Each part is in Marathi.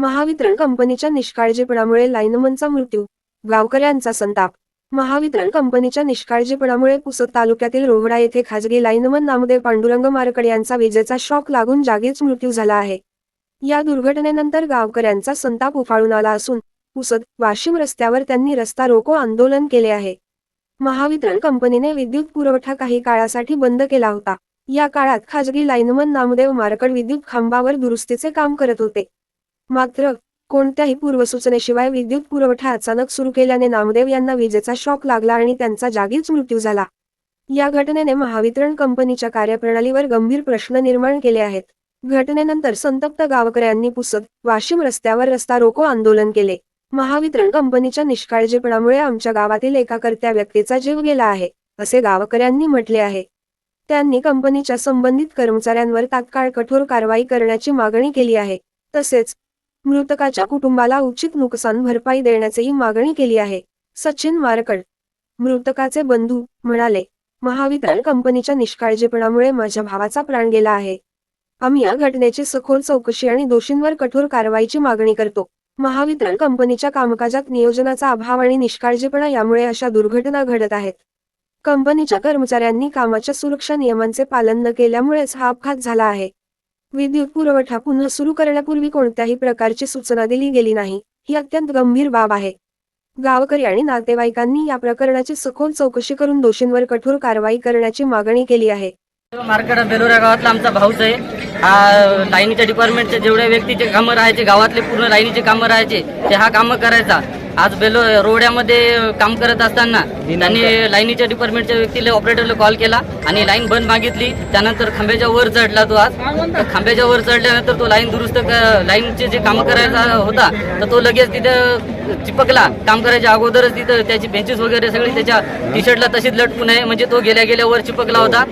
महावितरण कंपनीच्या निष्काळजीपणामुळे लाईनमनचा मृत्यू गावकऱ्यांचा संताप. महावितरण कंपनीच्या निष्काळजीपणामुळे पुसद तालुक्यातील रोहडा येथे खाजगी लाईनमन नामदेव पांडुरंग मारकड यांचा विजेचा शॉक लागून जागीच मृत्यू झाला आहे. या दुर्घटनेनंतर गावकऱ्यांचा संताप उफाळून आला असून पुसद वाशिम रस्त्यावर त्यांनी रस्ता रोको आंदोलन केले आहे. महावितरण कंपनीने विद्युत पुरवठा काही काळासाठी बंद केला होता. या काळात खाजगी लाईनमन नामदेव मारकड विद्युत खांबावर दुरुस्तीचे काम करत होते. मात्र कोणत्याही पूर्वसूचनेशिवाय विद्युत पुरवठा अचानक सुरू केल्याने नामदेव यांना विजेचा शॉक लागला आणि त्यांचा जागीच मृत्यू झाला. या घटनेने महावितरण कंपनीच्या कार्यप्रणालीवर गंभीर प्रश्न निर्माण केले आहेत. घटनेनंतर संतप्त गावकऱ्यांनी पुसद वाशिम रस्त्यावर रस्ता रोको आंदोलन केले. महावितरण कंपनीच्या निष्काळजीपणामुळे आमच्या गावातील एका कर्त्या व्यक्तीचा जीव गेला आहे असे गावकऱ्यांनी म्हटले आहे. त्यांनी कंपनीच्या संबंधित कर्मचाऱ्यांवर तात्काळ कठोर कारवाई करण्याची मागणी केली आहे. तसेच मृतकाच्या कुटुंबाला उचित नुकसान भरपाई देण्याचीही मागणी केली आहे सचिन वारकड. मृतकाचे बंधू म्हणाले महावितरण कंपनीच्या निष्काळजीपणामुळे माझ्या भावाचा प्राण गेला आहे. आम्ही या घटनेची सखोल चौकशी आणि दोषींवर कठोर कारवाईची मागणी करतो. महावितरण कंपनीच्या कामकाजात नियोजनाचा अभाव आणि निष्काळजीपणा यामुळे अशा दुर्घटना घडत आहेत. कंपनीच्या कर्मचाऱ्यांनी कामाच्या सुरक्षा नियमांचे पालन न केल्यामुळेच हा अपघात झाला आहे. विद्युत पुरवठा पुन्हा सुरू करण्यापूर्वी कोणत्याही प्रकारची सूचना दिली गेली नाही. ही अत्यंत गंभीर बाब आहे. गावकरी आणि नातेवाईकांनी या प्रकरणाची सखोल चौकशी करून दोषींवर कठोर कारवाई करण्याची मागणी केली आहे. मार्केट बेलोरा गावातला आमचा भाऊच आहे. हा लाईनीच्या डिपार्टमेंटचे जेवढ्या व्यक्तीचे कामं राहायचे गावातले पूर्ण लाईनीचे कामं राहायचे ते हा कामं करायचा. आज बेलो रोड्यामध्ये काम करत असताना त्यांनी लाईनीच्या डिपार्टमेंटच्या व्यक्तीला ऑपरेटरला कॉल केला आणि लाईन बंद मागितली. त्यानंतर खांब्याच्या वर चढला तो आज. खांब्याच्या वर चढल्यानंतर तो लाईन दुरुस्त लाईनचे जे काम करायचा होता तर तो लगेच तिथं चिपकला. काम करायच्या अगोदरच तिथं त्याची बेंचेस वगैरे सगळी त्याच्या टी शर्टला तशीच लटकून आहे. म्हणजे तो गेल्या गेल्या वर चिपकला होता.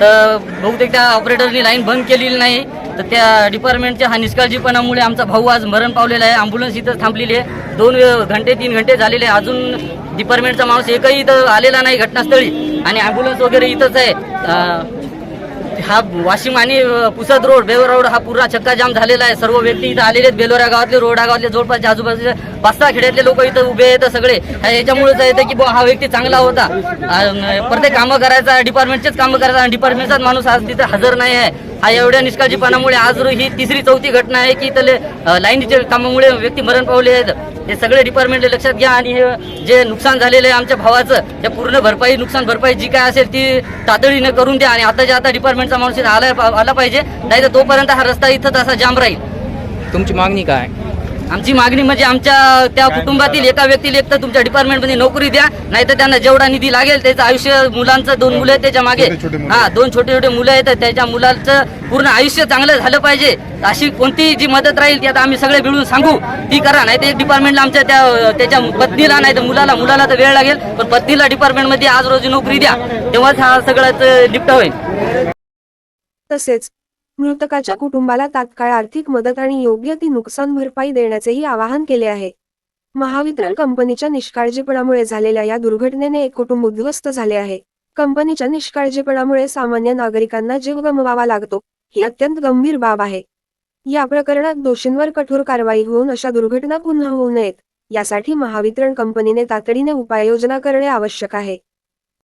तर बहुतेक त्या ऑपरेटरनी लाईन बंद केलेली नाही. तर त्या डिपार्टमेंटच्या हा निष्काळजीपणामुळे आमचा भाऊ आज मरण पावलेला आहे. अँब्युलन्स इथं थांबलेली आहे. दोन घंटे तीन घंटे झालेले आहे. अजून डिपार्टमेंटचा माणूस एकही इथं आलेला नाही घटनास्थळी. आणि अँब्युलन्स वगैरे इथंच आहे. हा वाशिम आणि पुसद रोड बेवर रोड हा पूर्ण चक्काजाम झालेला आहे. सर्व व्यक्ती इथं आलेले आहेत. बेलोरा गावातले रोडा गावातले जवळपास आजूबाजूचे पाच सहा खेड्यातले लोक इथं उभे आहेत सगळे. याच्यामुळेच येतं की बुवा हा व्यक्ती चांगला होता. प्रत्येक कामं करायचा डिपार्टमेंटचेच कामं करायचा आणि डिपार्टमेंटचाच माणूस आज तिथं हजर नाही आहे. हा एवढ्या निष्काळजीपणामुळे आज ही तिसरी चौथी घटना आहे की इथले लाईनीच्या कामामुळे व्यक्ती मरण पावले आहेत. हे सगळे डिपार्टमेंट लक्षात घ्या आणि हे जे नुकसान झालेलं आहे आमच्या भावाचं ते पूर्ण भरपाई नुकसान भरपाई जी काय असेल ती तातडीनं करून द्या आणि आताच्या आता डिपार्टमेंटचा माणूस आला आला पाहिजे नाही तर तोपर्यंत हा रस्ता इथं असा जाम राहील. तुमची मागणी काय? आमची मागणी म्हणजे आमच्या त्या कुटुंबातील एका व्यक्तीला एक तर तुमच्या डिपार्टमेंटमध्ये नोकरी द्या नाही तर त्यांना जेवढा निधी लागेल त्याचं आयुष्य मुलांचं दोन मुलं आहेत त्याच्यामागे. हा दोन छोटे छोटे मुलं आहेत त्याच्या मुलांचं पूर्ण आयुष्य चांगलं झालं पाहिजे. अशी कोणती जी मदत राहील ती आता आम्ही सगळे मिळून सांगू. ती करा नाही तर एक डिपार्टमेंटला आमच्या त्या त्याच्या पत्नीला नाही तर मुलाला मुलाला तर वेळ लागेल पण पत्नीला डिपार्टमेंटमध्ये आज रोजी नोकरी द्या. तेव्हाच हा सगळं लिफ्ट होईल. तसेच मृतकाच्या कुटुंबाला तात्काळ आर्थिक मदत आणि योग्य ती नुकसान भरपाई देण्याचेही आवाहन केले आहे. महावितरण कंपनीच्या निष्काळजीपणामुळे झालेल्या या दुर्घटनेने एक कुटुंब उद्ध्वस्त झाले आहे. कंपनीच्या निष्काळजीपणामुळे सामान्य नागरिकांना जीव गमवावा लागतो ही अत्यंत गंभीर बाब आहे. या प्रकरणात दोषींवर कठोर कारवाई होऊन अशा दुर्घटना पुन्हा होऊ नयेत यासाठी महावितरण कंपनीने तातडीने उपाययोजना करणे आवश्यक आहे.